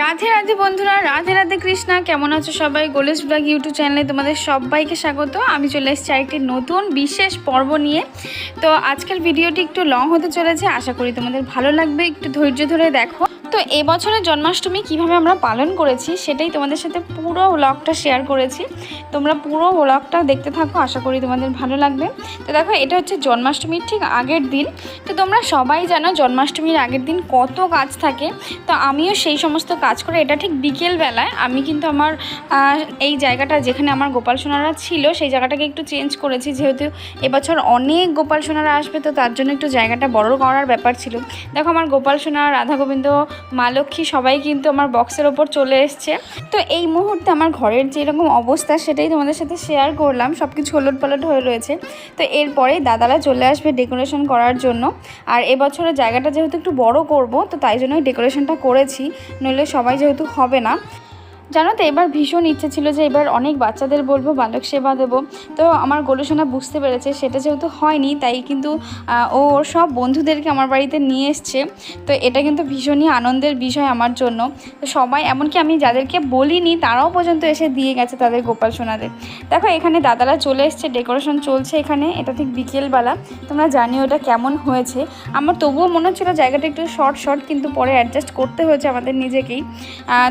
রাধে রাধে বন্ধুরা, রাধে রাধে কৃষ্ণা, কেমন আছো সবাই? গোলেস ব্লগ ইউটিউব চ্যানেলে তোমাদের সবাইকে স্বাগত। আমি চলে এসেছি আরেকটি নতুন বিশেষ পর্ব নিয়ে। তো আজকের ভিডিওটি একটু লং হতে চলেছে, আশা করি তোমাদের ভালো লাগবে। একটু ধৈর্য ধরে দেখো। তো এবছরের জন্মাষ্টমী কীভাবে আমরা পালন করেছি সেটাই তোমাদের সাথে পুরো ব্লগটা শেয়ার করেছি। তোমরা পুরো ব্লগটা দেখতে থাকো, আশা করি তোমাদের ভালো লাগবে। তো দেখো, এটা হচ্ছে জন্মাষ্টমীর ঠিক আগের দিন। তো তোমরা সবাই জানো জন্মাষ্টমীর আগের দিন কত কাজ থাকে। তো আমিও সেই সমস্ত কাজ করে, এটা ঠিক বিকেলবেলায় আমি কিন্তু আমার এই জায়গাটা যেখানে আমার গোপাল সোনারা ছিল, সেই জায়গাটাকে একটু চেঞ্জ করেছি। যেহেতু এবছর অনেক গোপাল সোনারা আসবে, তো তার জন্য একটু জায়গাটা বড় করার ব্যাপার ছিল। দেখো, আমার গোপাল সোনা, রাধা গোবিন্দ মা লক্ষ্মী সবাই কিন্তু আমার বক্সের ওপর চলে এসছে। তো এই মুহূর্তে আমার ঘরের যেরকম অবস্থা সেটাই তোমাদের সাথে শেয়ার করলাম। সব কিছু হলট পালট হয়ে রয়েছে। তো এরপরে দাদারা চলে আসবে ডেকোরেশন করার জন্য। আর এবছরের জায়গাটা যেহেতু একটু বড় করব, তো তাই জন্যই ডেকোরেশনটা করেছি। নইলে সবাই যেহেতু হবে না। জানো তো, এবার ভীষণ ইচ্ছে ছিল যে এবার অনেক বাচ্চাদের বলব বালক সেবা দেবো। তো আমার গোলসোনা বুঝতে পেরেছে, সেটা যেহেতু হয়নি, তাই কিন্তু ও ওর সব বন্ধুদেরকে আমার বাড়িতে নিয়ে এসছে। তো এটা কিন্তু ভীষণই আনন্দের বিষয় আমার জন্য। তো সবাই, এমনকি আমি যাদেরকে বলিনি, তারাও পর্যন্ত এসে দিয়ে গেছে তাদের গোপাল সোনাদের। দেখো, এখানে দাদারা চলে এসছে, ডেকোরেশন চলছে এখানে, এটা ঠিক বিকেলবেলা। তোমরা জানিও ওটা কেমন হয়েছে। আমার তবুও মনে হচ্ছিল জায়গাটা একটু শর্ট শর্ট, কিন্তু পরে অ্যাডজাস্ট করতে হয়েছে আমাদের নিজেকেই।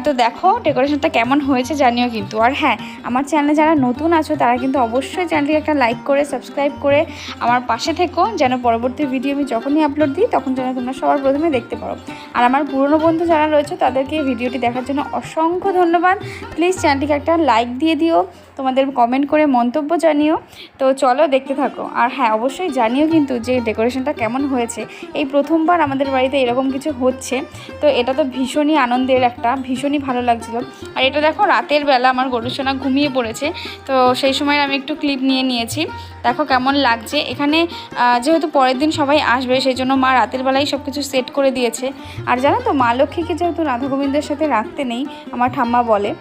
তো দেখো, ডেকোরেশনটা কেমন হয়েছে জানিও কিন্তু। আর হ্যাঁ আমার চ্যানেলে যারা নতুন আছো, তারা কিন্তু অবশ্যই চ্যানেলটিকে একটা লাইক করে সাবস্ক্রাইব করে আমার পাশে থেকো, যেন পরবর্তী ভিডিও আমি যখনই আপলোড দিই, তখন যেন তোমরা সবার প্রথমে দেখতে পারো। আর আমার পুরনো বন্ধু যারা রয়েছে, তাদেরকে ভিডিওটি দেখার জন্য অসংখ্য ধন্যবাদ। প্লিজ চ্যানেলটিকে একটা লাইক দিয়ে দিও। তোমাদের কমেন্ট করে মন্তব্য জানিও। তো চলো দেখতে থাকো। আর হ্যাঁ অবশ্যই জানিও কিন্তু যে ডেকোরেশনটা কেমন হয়েছে। এই প্রথমবার আমাদের বাড়িতে এরকম কিছু হচ্ছে। তো এটা তো ভীষণই আনন্দের একটা, ভীষণই ভালো লাগছিল। আর এটা দেখো, রাতের বেলা আমার গরুসোনা ঘুমিয়ে পড়েছে। তো সেই সময় আমি একটু ক্লিপ নিয়ে নিয়েছি। দেখো কেমন লাগছে। এখানে যেহেতু পরের দিন সবাই আসবে, সেই জন্য মা রাতের বেলায় সব কিছু সেট করে দিয়েছে। আর জানো তো, মা লক্ষ্মীকে যেহেতু রাধা গোবিন্দের সাথে রাখতে নেই, আমার ঠাম্মা বলে।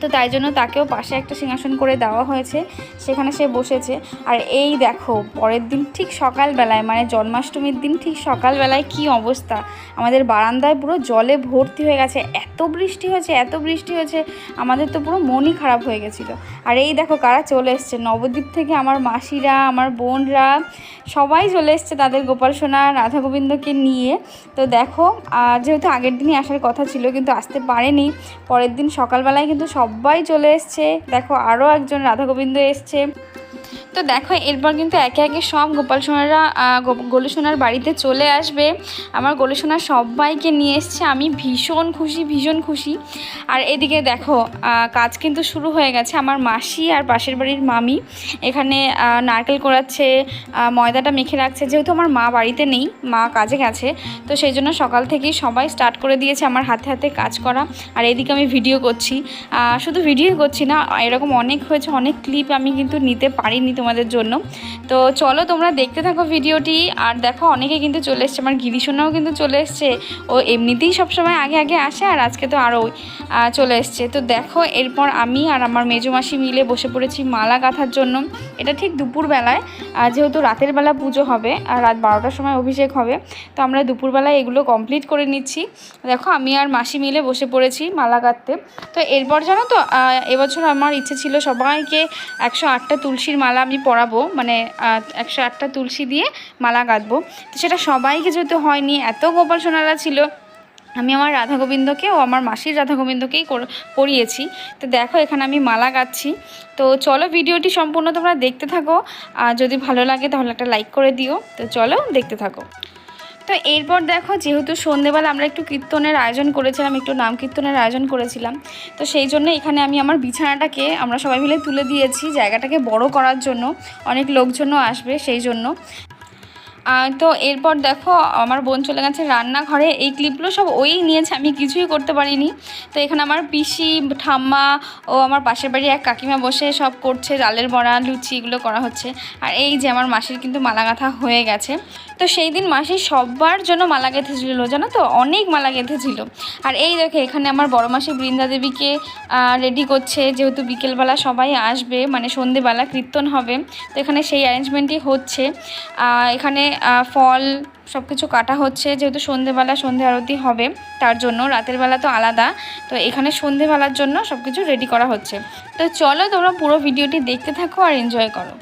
তো তাই জন্য তাকেও পাশে একটা সিংহাসন করে দেওয়া হয়েছে, সেখানে সে বসেছে। আর এই দেখো, পরের দিন ঠিক সকালবেলায় মানে জন্মাষ্টমীর দিন ঠিক সকালবেলায় কি অবস্থা? আমাদের বারান্দায় পুরো জলে ভর্তি হয়ে গেছে, এত বৃষ্টি হয়েছে, এত বৃষ্টি হয়েছে, আমাদের তো পুরো মনই খারাপ হয়ে গেছিল। আর এই দেখো কারা চলে এসছে, নবদ্বীপ থেকে আমার মাসিরা, আমার বোনরা, সবাই চলে এসছে তাদের গোপাল সোনা, রাধা গোবিন্দকে নিয়ে। তো দেখো যেহেতু আগের দিনই আসার কথা ছিল, কিন্তু আসতে পারেনি। পরের দিন সকালবেলায় কিন্তু সবাই চলে এসছে। দেখো আরও একজন রাধাগোবিন্দ এসছে। তো দেখো এরপর কিন্তু একে একে সব গোপাল সোনারা গোলু সোনার বাড়িতে চলে আসবে। আমার গোলু সোনা সবাইকে নিয়ে এসছে। আমি ভীষণ খুশি ভীষণ খুশি। আর এদিকে দেখো কাজ কিন্তু শুরু হয়ে গেছে। আমার মাসি আর পাশের বাড়ির মামি এখানে নারকেল কোড়াচ্ছে আহ, ময়দাটা মেখে রাখছে। যেহেতু আমার মা বাড়িতে নেই মা কাজে গেছে তো সেই জন্য সকাল থেকেই সবাই স্টার্ট করে দিয়েছে আমার হাতে হাতে কাজ করা। আর এদিকে আমি ভিডিও করছি। শুধু ভিডিও করছি না এরকম অনেক হয়েছে অনেক ক্লিপ আমি কিন্তু নিতে পারিনি। তোমাদের জন্য। তো চলো তোমরা দেখতে থাকো ভিডিওটি, আর দেখো অনেকে কিন্তু চলে এসছে, আমার গিরিশোনাও কিন্তু চলে এসছে। ও এমনিতেই সবসময় আগে আগে আসে, আর আজকে তো আরও চলে এসছে। তো দেখো, এরপর আমি আর আমার মেজো মাসি মিলে বসে পড়েছি মালা গাঁথার জন্য। এটা ঠিক দুপুরবেলায় যেহেতু রাতের বেলা পুজো হবে, আর রাত বারোটার সময় অভিষেক হবে, তো আমরা দুপুরবেলায় এগুলো কমপ্লিট করে নিচ্ছি। দেখো, আমি আর মাসি মিলে বসে পড়েছি মালা গাঁথতে। তো এরপর জানো তো এবছর আমার ইচ্ছে ছিল সবাইকে একশো আটটা তুলসীর মালা আমি পরাবো মানে একশো আটটা তুলসী দিয়ে মালা গাঁথবো। তো সেটা সবাইকে যেহেতু হয়নি, এত গোপাল সোনারা ছিল, আমি আমার রাধা গোবিন্দকে ও আমার মাসির রাধা গোবিন্দকেই পরিয়েছি তো দেখো, এখানে আমি মালা গাচ্ছি তো চলো ভিডিওটি সম্পূর্ণ তোমরা দেখতে থাকো। আর যদি ভালো লাগে তাহলে একটা লাইক করে দিও। তো চলো দেখতে থাকো। তো এরপর দেখো, যেহেতু সন্ধেবেলা আমরা একটু কীর্তনের আয়োজন করেছিলাম, একটু নাম কীর্তনের আয়োজন করেছিলাম, তো সেই জন্য এখানে আমি আমার বিছানাটাকে আমরা সবাই মিলে তুলে দিয়েছি জায়গাটাকে বড় করার জন্য। অনেক লোকজনও আসবে সেই জন্য। তো এরপর দেখো, আমার বোন চলে গেছে রান্নাঘরে। এই ক্লিপগুলো সব ওই নিয়েছে, আমি কিছুই করতে পারিনি। তো এখানে আমার পিসি, ঠাম্মা ও আমার পাশের বাড়ি এক কাকিমা বসে সব করছে, ডালের বড়া, লুচি এগুলো করা হচ্ছে। আর এই যে আমার মাসির কিন্তু মালা গাঁথা হয়ে গেছে। তো সেই দিন মাসি সবার জন্য মালা গেঁথেছিল, জানো তো? অনেক মালা গেঁথেছিল। আর এই দেখে, এখানে আমার বড় মাসি বৃন্দা দেবীকে রেডি করছে। যেহেতু বিকেলবেলা সবাই আসবে মানে সন্ধেবেলা কীর্তন হবে, তো এখানে সেই অ্যারেঞ্জমেন্টই হচ্ছে। এখানে ফল সব কিছু কাটা হচ্ছে, যেহেতু সন্ধেবেলা সন্ধে আরতি হবে, তার জন্য রাতের বেলা তো আলাদা। তো এখানে সন্ধেবেলার জন্য সব কিছু রেডি করা হচ্ছে। তো চলো তোমরা পুরো ভিডিওটি দেখতে থাকো আর এনজয় করো।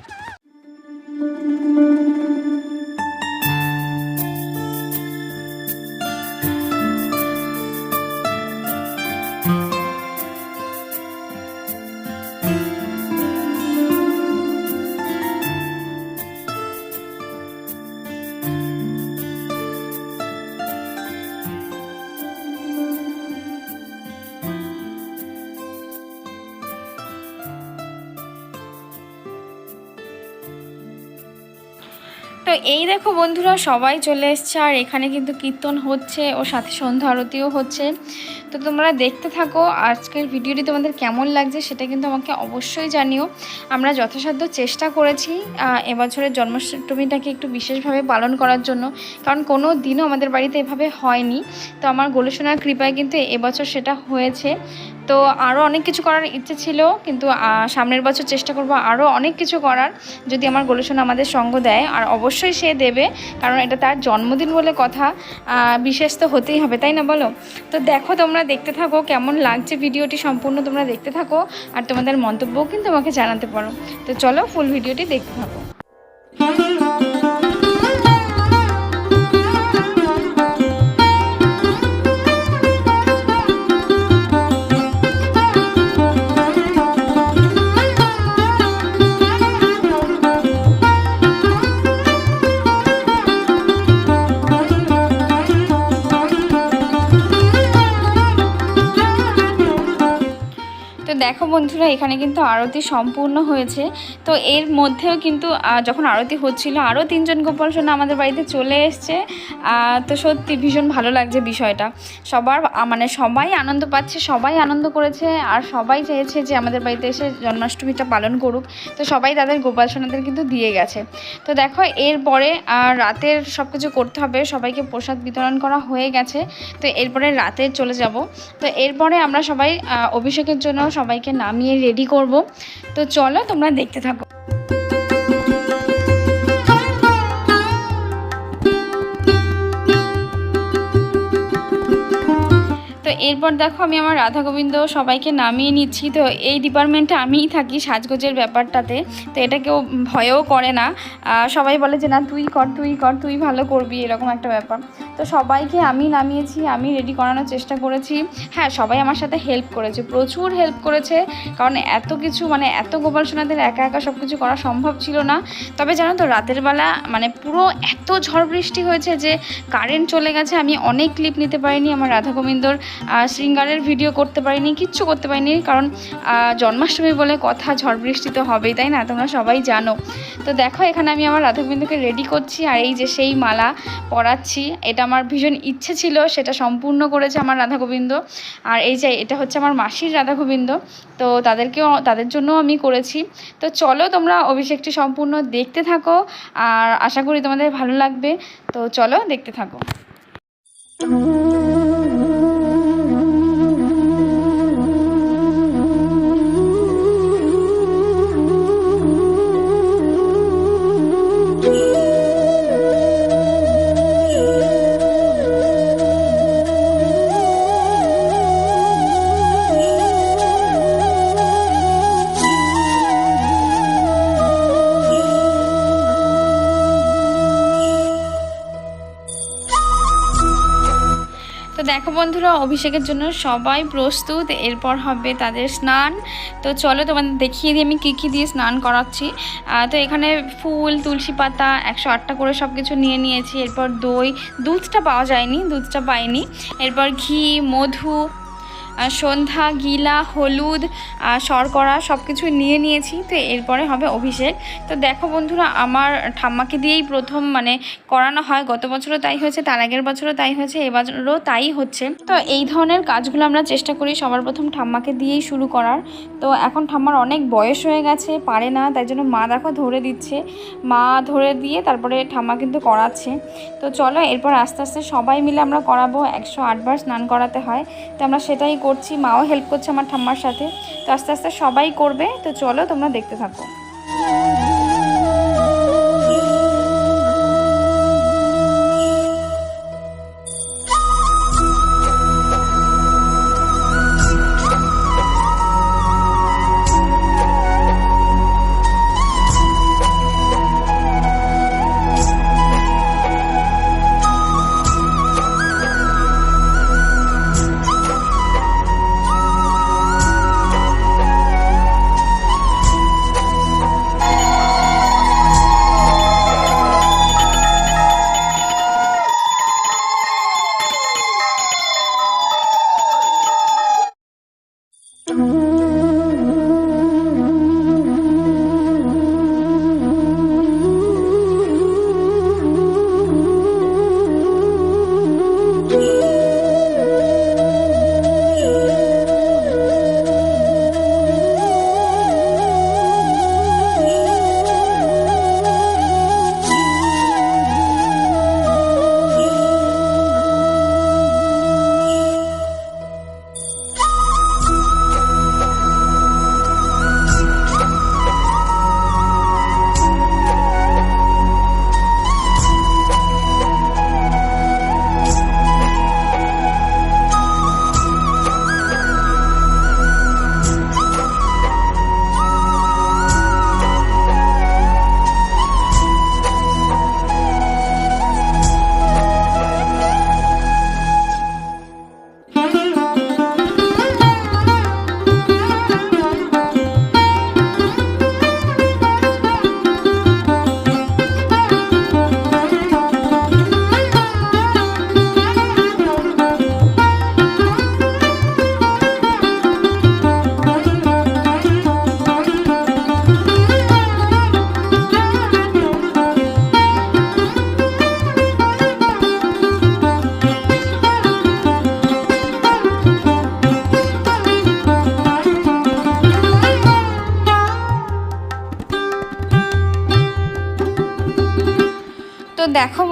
তো এই দেখো বন্ধুরা, সবাই চলে এসছে আর এখানে কিন্তু কীর্তন হচ্ছে ও সাথে সন্ধ্যা আরতিও হচ্ছে। তো তোমরা দেখতে থাকো, আজকের ভিডিওটি তোমাদের কেমন লাগছে সেটা কিন্তু আমাকে অবশ্যই জানিও। আমরা যথাসাধ্য চেষ্টা করেছি এবছরের জন্মাষ্টমীটাকে একটু বিশেষভাবে পালন করার জন্য, কারণ কোনো দিনও আমাদের বাড়িতে এভাবে হয়নি। তো আমার গোলসোনার কৃপায় কিন্তু এবছর সেটা হয়েছে। তো আরও অনেক কিছু করার ইচ্ছে ছিল, কিন্তু সামনের বছর চেষ্টা করব আরও অনেক কিছু করার। যদি আমার গোলসোনা আমাদের সঙ্গ দেয়, আর অবশ্যই সে দেবে, কারণ এটা তার জন্মদিন বলে কথা বিশেষ তো হতেই হবে, তাই না বলো? তো দেখো তোমরা দেখতে থাকো কেমন লাগছে ভিডিওটি সম্পূর্ণ, তোমরা দেখতে থাকো, আর তোমাদের মন্তব্যও কিন্তু আমাকে জানাতে পারো। তো চলো ফুল ভিডিওটি দেখতে থাকো। দেখো বন্ধুরা, এখানে কিন্তু আরতি সম্পূর্ণ হয়েছে। তো এর মধ্যেও কিন্তু যখন আরতি হচ্ছিল, আরও তিনজন গোপাল সোনা আমাদের বাড়িতে চলে এসছে। তো সত্যি ভীষণ ভালো লাগছে বিষয়টা। সবার মানে সবাই আনন্দ পাচ্ছে, সবাই আনন্দ করেছে, আর সবাই চেয়েছে যে আমাদের বাড়িতে এসে জন্মাষ্টমীটা পালন করুক। তো সবাই তাদের গোপাল সোনাদের কিন্তু দিয়ে গেছে। তো দেখো, এরপরে রাতের সব কিছু করতে হবে। সবাইকে প্রসাদ বিতরণ করা হয়ে গেছে। তো এরপরে রাতে চলে যাব। তো এরপরে আমরা সবাই অভিষেকের জন্য সবাইকে নামিয়ে রেডি করব। তো চলো তোমরা দেখতে থাকো। এরপর দেখো আমি আমার রাধা গোবিন্দ সবাইকে নামিয়ে নিচ্ছি। তো এই ডিপার্টমেন্টে আমিই থাকি সাজগোজের ব্যাপারটাতে। তো এটা কেউ ভয়ও করে না। সবাই বলে যে, না, তুই কর তুই কর, তুই ভালো করবি, এরকম একটা ব্যাপার। তো সবাইকে আমি নামিয়েছি, আমি রেডি করানোর চেষ্টা করেছি। হ্যাঁ সবাই আমার সাথে হেল্প করেছে, প্রচুর হেল্প করেছে। কারণ এত কিছু মানে এত গোপাল সোনাদের একা একা সব কিছু করা সম্ভব ছিল না। তবে জানো তো, রাতের বেলা মানে পুরো এত ঝড় বৃষ্টি হয়েছে যে কারেন্ট চলে গেছে, আমি অনেক ক্লিপ নিতে পারিনি আমার রাধা গোবিন্দর শৃঙ্গারের ভিডিও করতে পারিনি, কিচ্ছু করতে পারিনি, কারণ জন্মাষ্টমী বলে কথা ঝড় বৃষ্টি তো হবেই, তাই না? তোমরা সবাই জানো। তো দেখো, এখানে আমি আমার রাধা গোবিন্দকে রেডি করছি, আর এই যে সেই মালা পরাচ্ছি, এটা আমার ভীষণ ইচ্ছে ছিল, সেটা সম্পূর্ণ করেছে আমার রাধা গোবিন্দ আর এই যে, এটা হচ্ছে আমার মাসির রাধা গোবিন্দ তো তাদেরকেও, তাদের জন্য আমি করেছি। তো চলো তোমরা অভিষেকটি সম্পূর্ণ দেখতে থাকো, আর আশা করি তোমাদের ভালো লাগবে। তো চলো দেখতে থাকো। অভিষেকের জন্য সবাই প্রস্তুত, এরপর হবে তাদের স্নান। তো চলো তোমাদের দেখিয়ে দিই, আমি কী কী দিয়ে স্নান করাচ্ছি। তো এখানে ফুল, তুলসী পাতা, একশো আটটা করে সব কিছু নিয়ে নিয়েছি। এরপর দই, দুধটা পাওয়া যায়নি, দুধটা পাইনি। এরপর ঘি, মধু সন্ধ্যা, গিলা, হলুদ শর্করা সব কিছু নিয়ে নিয়েছি। তো এরপরে হবে অভিষেক। তো দেখো বন্ধুরা, আমার ঠাম্মাকে দিয়েই প্রথম মানে করানো হয়। গত বছরও তাই হয়েছে, তার আগের বছরও তাই হয়েছে, এবারও তাই হচ্ছে। তো এই ধরনের কাজগুলো আমরা চেষ্টা করি সবার প্রথম ঠাম্মাকে দিয়েই শুরু করার। তো এখন ঠাম্মার অনেক বয়স হয়ে গেছে, পারে না, তাই জন্য মা দেখো ধরে দিচ্ছে। মা ধরে দিয়ে তারপরে ঠাম্মা কিন্তু করাচ্ছে। তো চলো, এরপর আস্তে আস্তে সবাই মিলে আমরা করাবো। একশো আটবার স্নান করাতে হয়। তো আমরা সেটাই করছি, মাও হেল্প করছে আমার ঠাম্মার সাথে। তো আস্তে আস্তে সবাই করবে, তো চলো তোমরা দেখতে থাকো।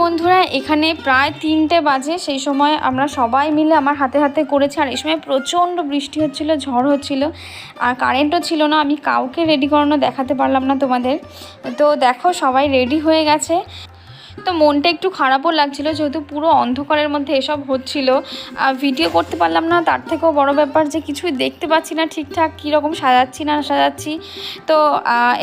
বন্ধুরা, এখানে প্রায় তিনটে বাজে। সেই সময় আমরা সবাই মিলে আমার হাতে হাতে করেছি। আর এই সময় প্রচণ্ড বৃষ্টি হচ্ছিল, ঝড় হচ্ছিল। আর কারেন্টও ছিল না। আমি কাউকে রেডি করানো দেখাতে পারলাম না তোমাদের। তো দেখো, সবাই রেডি হয়ে গেছে। তো মনটা একটু খারাপও লাগছিল, যেহেতু পুরো অন্ধকারের মধ্যে এসব হচ্ছিল। ভিডিও করতে পারলাম না, তার থেকেও বড় ব্যাপার যে কিছুই দেখতে পাচ্ছি না ঠিকঠাক, কীরকম সাজাচ্ছি না সাজাচ্ছি। তো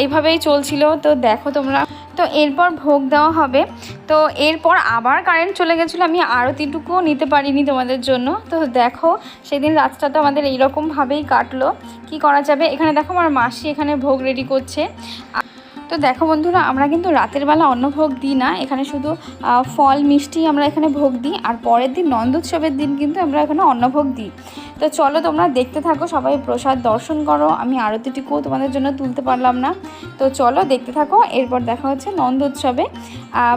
এভাবেই চলছিল, তো দেখো তোমরা। তো এরপর ভোগ দেওয়া হবে। তো এরপর আবার কারেন্ট চলে গেছিল, আমি আরতিটুকুও নিতে পারিনি তোমাদের জন্য। তো দেখো, সেদিন রাতটা তো আমাদের এইরকমভাবেই কাটলো। কি করা যাবে? এখানে দেখো আমার মাসি এখানে ভোগ রেডি করছে। তো দেখো বন্ধুরা, আমরা কিন্তু রাতের বেলা অন্ন ভোগ দিই না, এখানে শুধু ফল, মিষ্টি আমরা এখানে ভোগ দিই, আর পরের দিন নন্দোৎসবের দিন কিন্তু আমরা এখানে অন্নভোগ দিই। তো চলো তোমরা দেখতে থাকো, সবাই প্রসাদ দর্শন করো। আমি আরতিটুকুও তোমাদের জন্য তুলতে পারলাম না। তো চলো দেখতে থাকো, এরপর দেখা হচ্ছে নন্দ উৎসবে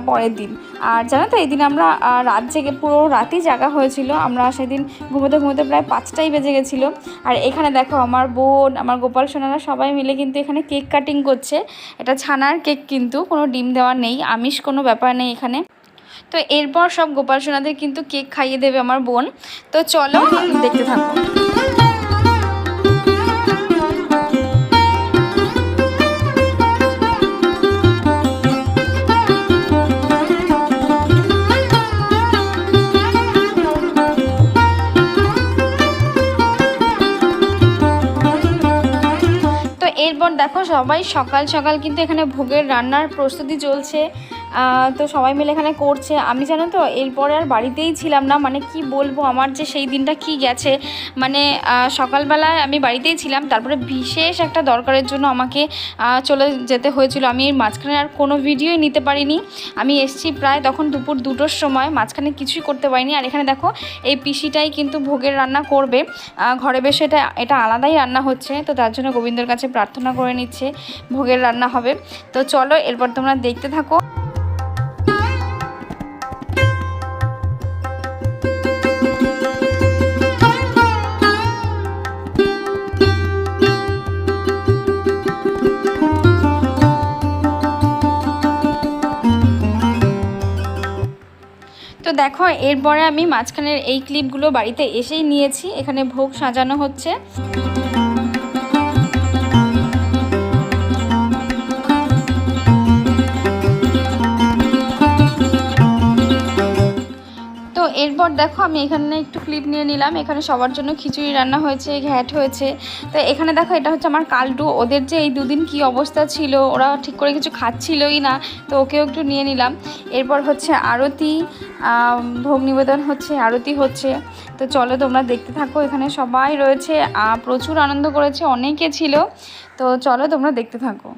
পরের দিন। আর জানো তো এই দিন আমরা রাত জেগে পুরো রাতই জাগা হয়েছিল। আমরা সেদিন ঘুমোতে ঘুমোতে প্রায় পাঁচটাই বেজে গেছিল। আর এখানে দেখো, আমার বোন, আমার গোপাল সোনারা সবাই মিলে কিন্তু এখানে কেক কাটিং করছে। এটা ছানার কেক কিন্তু, কোনো ডিম দেওয়া নেই, আমিষ কোনো ব্যাপার নেই এখানে। তো এরপর সব গোপাল সোনাদের কিন্তু কেক খাইয়ে দেবে আমার বোন। তো চলো, দেখতে থাকো। এরপর দেখো সবাই সকাল সকাল কিন্তু এখানে ভোগের রান্নার প্রস্তুতি চলছে। তো সবাই মিলে এখানে করছে। আমি জানো তো, এরপরে আর বাড়িতেই ছিলাম না। মানে কি বলব, আমার যে সেই দিনটা কি গেছে মানে সকালবেলায় আমি বাড়িতেই ছিলাম। তারপরে বিশেষ একটা দরকারের জন্য আমাকে চলে যেতে হয়েছিল। আমি মাঝখানে আর কোনো ভিডিওই নিতে পারিনি। আমি এসছি প্রায় তখন দুপুর দুটোর সময়। মাঝখানে কিছুই করতে পারিনি। আর এখানে দেখো, এই পিসিটাই কিন্তু ভোগের রান্না করবে। ঘরে বেশি এটা এটা আলাদাই রান্না হচ্ছে। তো তার জন্য গোবিন্দর কাছে প্রার্থনা করে নিচ্ছে, ভোগের রান্না হবে। তো চলো, এরপর তোমরা দেখতে থাকো। দেখো এরপরে আমি মাঝখানের এই ক্লিপগুলো বাড়িতে এসেই নিয়েছি। এখানে ভোগ সাজানো হচ্ছে। এরপর দেখো আমি এখানে একটু ক্লিপ নিয়ে নিলাম। এখানে সবার জন্য খিচুড়ি রান্না হয়েছে, ঘ্যাট হয়েছে। তো এখানে দেখো এটা হচ্ছে আমার কালটু। ওদের যে এই দুদিন কি অবস্থা ছিল, ওরা ঠিক করে কিছু খাচ্ছিলই না, তো ওকেও একটু নিয়ে নিলাম। এরপর হচ্ছে আরতি ভোগ নিবেদন হচ্ছে, আরতি হচ্ছে। তো চলো তোমরা দেখতে থাকো, এখানে সবাই রয়েছে। প্রচুর আনন্দ করেছে, অনেকে ছিল। তো চলো তোমরা দেখতে থাকো।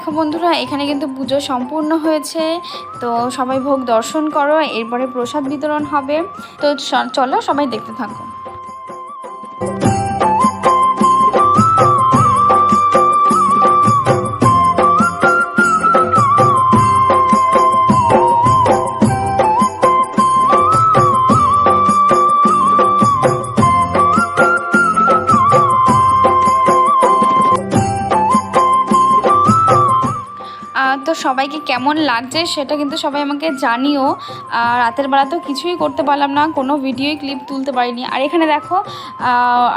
দেখো বন্ধুরা, এখানে কিন্তু পুজো সম্পূর্ণ হয়েছে। তো সবাই ভোগ দর্শন করো, এরপরে প্রসাদ বিতরণ হবে। তো চলো সবাই দেখতে থাকো। সবাইকে কেমন লাগছে সেটা কিন্তু সবাই আমাকে জানিও। আর রাতের বেলা তো কিছুই করতে পারলাম না, কোনো ভিডিওই ক্লিপ তুলতে পারিনি। আর এখানে দেখো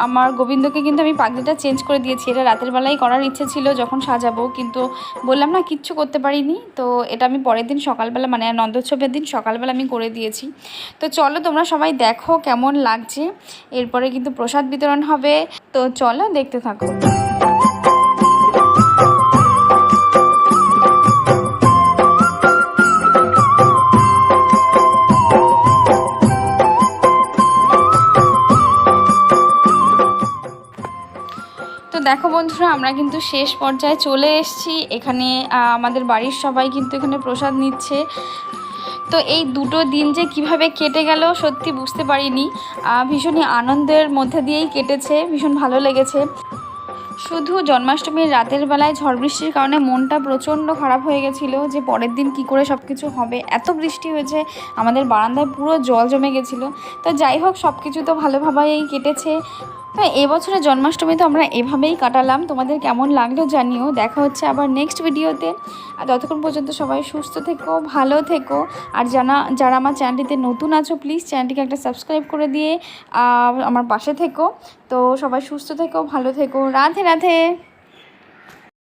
আমার গোবিন্দকে কিন্তু আমি পাগড়িটা চেঞ্জ করে দিয়েছি। এটা রাতের বেলায় করার ইচ্ছে ছিল যখন সাজাবো, কিন্তু বললাম না, কিচ্ছু করতে পারিনি। তো এটা আমি পরের দিন সকালবেলা মানে নন্দোৎসবের দিন সকালবেলা আমি করে দিয়েছি। তো চলো, তোমরা সবাই দেখো কেমন লাগছে। এরপরে কিন্তু প্রসাদ বিতরণ হবে। তো চলো, দেখতে থাকো। দেখো বন্ধুরা, আমরা কিন্তু শেষ পর্যায়ে চলে এসেছি। এখানে আমাদের বাড়ির সবাই কিন্তু এখানে প্রসাদ নিচ্ছে। তো এই দুটো দিন যে কীভাবে কেটে গেল সত্যি বুঝতে পারিনি। ভীষণই আনন্দের মধ্যে দিয়েই কেটেছে, ভীষণ ভালো লেগেছে। শুধু জন্মাষ্টমীর রাতের বেলায় ঝড় বৃষ্টির কারণে মনটা প্রচণ্ড খারাপ হয়ে গেছিল যে পরের দিন কি করে সব কিছু হবে। এত বৃষ্টি হয়েছে, আমাদের বারান্দায় পুরো জল জমে গেছিল। তো যাই হোক সব কিছু তো ভালোভাবেই কেটেছে। তো এবছরের জন্মাষ্টমী তো আমরা এভাবেই কাটালাম। তোমাদের কেমন লাগল জানিও। দেখা হচ্ছে আবার নেক্সট ভিডিওতে আর ততক্ষণ পর্যন্ত সবাই সুস্থ থেকো, ভালো থেকো। আর জানা, যারা আমার চ্যানেলটিতে নতুন আছো প্লিজ চ্যানেলটিকে একটা সাবস্ক্রাইব করে দিয়ে আমার পাশে থেকো। তো সবাই সুস্থ থেকো, ভালো থেকো। রাধে রাধে!